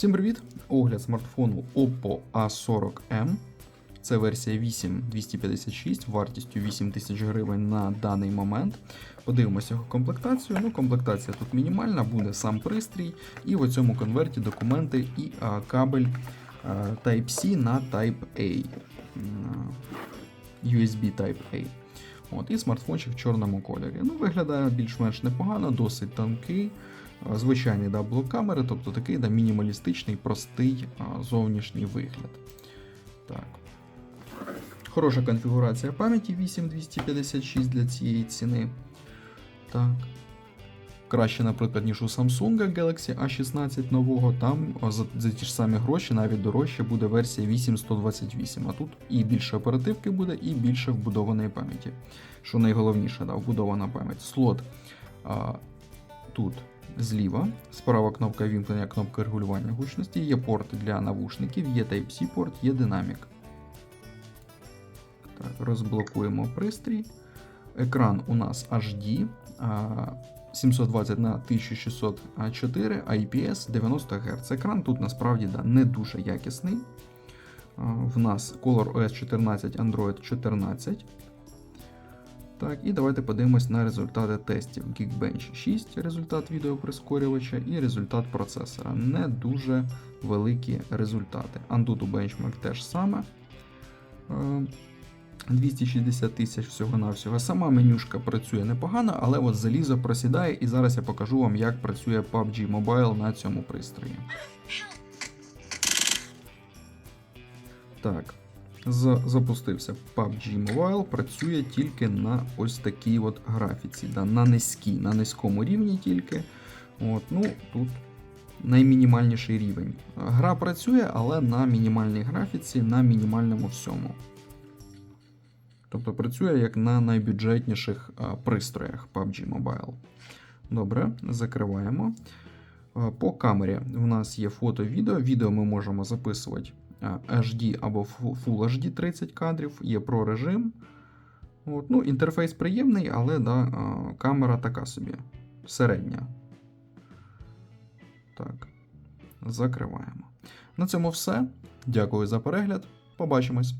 Всім привіт! Огляд смартфону Oppo A40M. Це версія 8256 вартістю 8000 гривень на даний момент. Подивимося його комплектацію. Ну, комплектація тут мінімальна, буде сам пристрій, і в цьому конверті документи і а, кабель а, Type-C на Type-A. USB Type-A. От, і смартфончик в чорному кольорі. Ну, виглядає більш-менш непогано, досить тонкий. А, Звичайний да, камери, тобто такий да, мінімалістичний, простий зовнішній вигляд. Так. Хороша конфігурація пам'яті 8256 для цієї ціни. Так. Краще, наприклад, ніж у Samsung Galaxy A16 нового. Там за, за ті ж самі гроші, навіть дорожче буде версія 8128. А тут і більше оперативки буде, і більше вбудованої пам'яті. Що найголовніше, да, вбудована пам'ять. Слот а, тут зліва, справа кнопка вімкнення, кнопка регулювання гучності, є порти для навушників, є Type-C порт, є динамік. Так, розблокуємо пристрій. Екран у нас HD 720 на 1604 IPS 90 Гц. Екран тут насправді да, не дуже якісний. В нас Color OS 14, Android 14. Так, і давайте подивимось на результати тестів. Geekbench 6, результат відеоприскорювача, і результат процесора. Не дуже великі результати. Antutu Benchmark теж саме. Е, 260 тисяч всього-навсього. Сама менюшка працює непогано, але от залізо просідає, і зараз я покажу вам, як працює PUBG Mobile на цьому пристрої. Так, запустився PUBG Mobile, працює тільки на ось такій от графіці, да, на низькій, на низькому рівні тільки. От, ну, тут наймінімальніший рівень. Гра працює, але на мінімальній графіці, на мінімальному всьому. Тобто працює як на найбюджетніших пристроях PUBG Mobile. Добре, закриваємо. По камері в нас є фото-відео. Відео ми можемо записувати HD або Full HD 30 кадрів, є Pro режим. От, ну, інтерфейс приємний, але да, камера така собі. Середня. Так. Закриваємо. На цьому все. Дякую за перегляд. Побачимось.